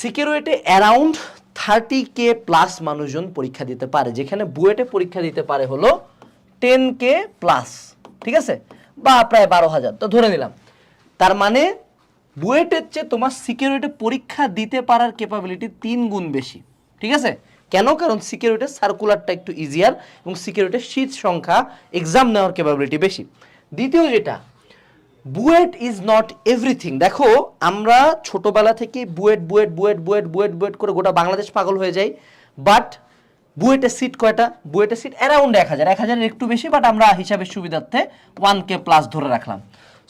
Security around thirty K plus মানুষজন পরীক্ষা দিতে পারে, যেখানে বুয়েটে পরীক্ষা দিতে পারে হলো টেন কে প্লাস, ঠিক আছে? বা প্রায় বারো হাজার, তো ধরে নিলাম। তার মানে বুয়েটের চেয়ে তোমার সিকিউরিটি পরীক্ষা দিতে পারার ক্যাপাবিলিটি তিন গুণ বেশি, ঠিক আছে? কেন? কারণ সিকিউরিটির সার্কুলারটা একটু ইজিয়ার এবং সিকিউরিটির শীত সংখ্যা এক্সাম নেওয়ার ক্যাপাবিলিটি বেশি। দ্বিতীয় যেটা বুয়েট ইজ নট এভরিথিং। দেখো, আমরা ছোটবেলা থেকে বুয়েট বুয়েট বুয়েট বুয়েট বুয়েট বুয়েট করে গোটা বাংলাদেশ পাগল হয়ে যাই বাট বুয়েটের সিট কয়টা? বুয়েটের সিট অ্যারাউন্ড এক হাজার। এক হাজারের একটু বেশি বাট আমরা হিসাবের সুবিধার্থে ওয়ান কে প্লাস ধরে রাখলাম।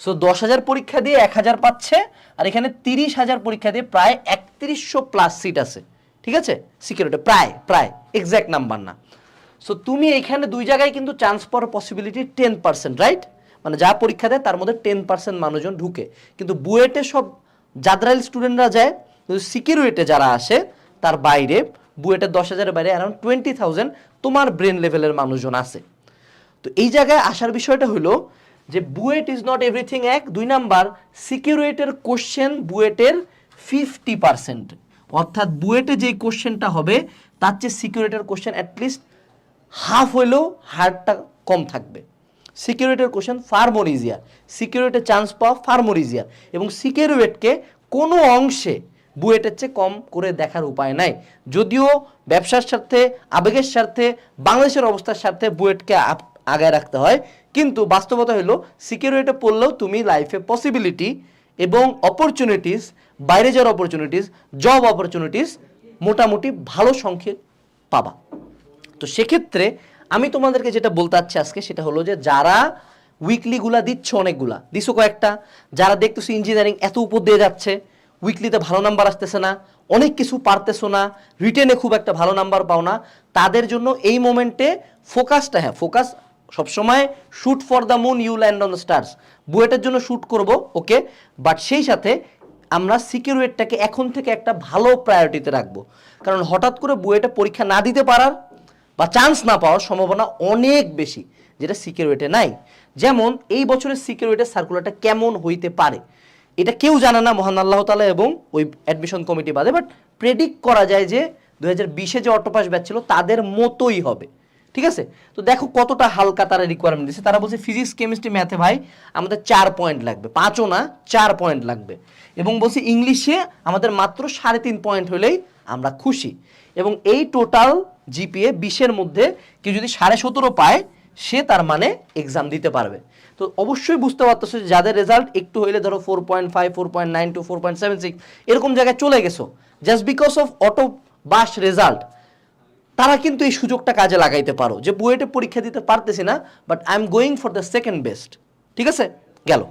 সো দশ হাজার পরীক্ষা দিয়ে এক হাজার পাচ্ছে, আর এখানে তিরিশ হাজার পরীক্ষা দিয়ে প্রায় একত্রিশশো প্লাস সিট আছে। ঠিক আছে? সিকিউরিটি প্রায় প্রায় এক্স্যাক্ট নাম্বার না। সো তুমি এখানে দুই জায়গায় কিন্তু চান্স পাওয়ার পসিবিলিটি টেন পার্সেন্ট রাইট মানে যা পরীক্ষা দেয় তার মধ্যে টেন পার্সেন্ট মানুষজন ঢুকে। কিন্তু বুয়েটে সব জাদরাইল স্টুডেন্টরা যায়, কিন্তু সিকিউরিটে যারা আসে, তার বাইরে, বুয়েটের দশ হাজারের বাইরে অ্যারাউন্ড টোয়েন্টি থাউজেন্ড তোমার ব্রেন লেভেলের মানুষজন আছে। তো এই জায়গায় আসার বিষয়টা হলো যে বুয়েট ইজ নট এভরিথিং এক, দুই নাম্বার, সিকিউরিটের কোশ্চেন বুয়েটের ফিফটি পার্সেন্ট অর্থাৎ বুয়েটে যেই কোশ্চেনটা হবে, তার চেয়ে সিকিউরিটির কোশ্চেন অ্যাটলিস্ট হাফ হইলেও হার্ডটা কম থাকবে। সিকিউরিটির কোশ্চেন ফার মোর ইজিয়ার সিকিউরিটির চান্স পাওয়া ফার মোর ইজিয়ার এবং সিকিউরিটকে কোনো অংশে বুয়েটের চেয়ে কম করে দেখার উপায় নাই। যদিও ব্যবসার স্বার্থে, আবেগের স্বার্থে, বাংলাদেশের অবস্থার স্বার্থে বুয়েটকে আগায় রাখতে হয়। কিন্তু বাস্তবতা হলো, সিকিউরিটি পড়লেও তুমি লাইফে পসিবিলিটি এবং অপরচুনিটিস বাইরে যাওয়ার অপরচুনিটিস জব অপরচুনিটিস মোটামুটি ভালো সংখ্যে পাবা। তো সেক্ষেত্রে আমি তোমাদেরকে যেটা বলতে চাচ্ছি আজকে সেটা হলো যে যারা উইকলিগুলা দিচ্ছ অনেকগুলা, দিছো কয়েকটা, যারা দেখতেছো ইঞ্জিনিয়ারিং এত উপর দিয়ে যাচ্ছে উইকলিতে ভালো নাম্বার আসতেছে না, অনেক কিছু পারতেছো না রিটেনে খুব একটা ভালো নাম্বার পাও না, তাদের জন্য এই মোমেন্টে ফোকাসটা হ্যাঁ ফোকাস সবসময় shoot for the moon you land on the stars বুয়েটের জন্য শুট করব ওকে বাট সেই সাথে আমরা সিকিউরিটিটাকে এখন থেকে একটা ভালো প্রায়োরিটিতে রাখব, কারণ হঠাৎ করে বুয়েটে পরীক্ষা না দিতে পারার বা চান্স না পাওয়ার সম্ভাবনা অনেক বেশি, যেটা সিকিউরিটি নাই। যেমন, এই বছরের সিকিউরিটির সার্কুলারটা কেমন হইতে পারে? এটা কেউ জানে না, মহান আল্লাহ তালা এবং ওই অ্যাডমিশন কমিটি বাদে বাট প্রেডিক্ট করা যায় যে দু হাজার বিশে যে অটোপাস ব্যাচ ছিল, তাদের মতোই হবে। ঠিক আছে? তো দেখো কতটা হালকা তারা রিকোয়ারমেন্ট দিচ্ছে তারা বলছে ফিজিক্স কেমিস্ট্রি ম্যাথে ভাই আমাদের চার পয়েন্ট লাগবে। পাঁচও না, চার পয়েন্ট লাগবে। এবং বলছে ইংলিশে আমাদের মাত্র সাড়ে তিন পয়েন্ট হলেই আমরা খুশি। এবং এই টোটাল জিপিএ বিশের মধ্যে কেউ যদি সাড়ে সতেরো পায়, সে তার মানে এক্সাম দিতে পারবে। তো অবশ্যই বুঝতে পারতেছো যে যাদের রেজাল্ট একটু হইলে ধরো four point five four point nine two four point seven six এরকম জায়গায় চলে গেছো। Just because of auto pass result তারা কিন্তু এই সুযোগটা কাজে লাগাইতে পারো যে বুয়েটে পরীক্ষা দিতে পারতেছি না but I am going for the second best ঠিক আছে? গেল।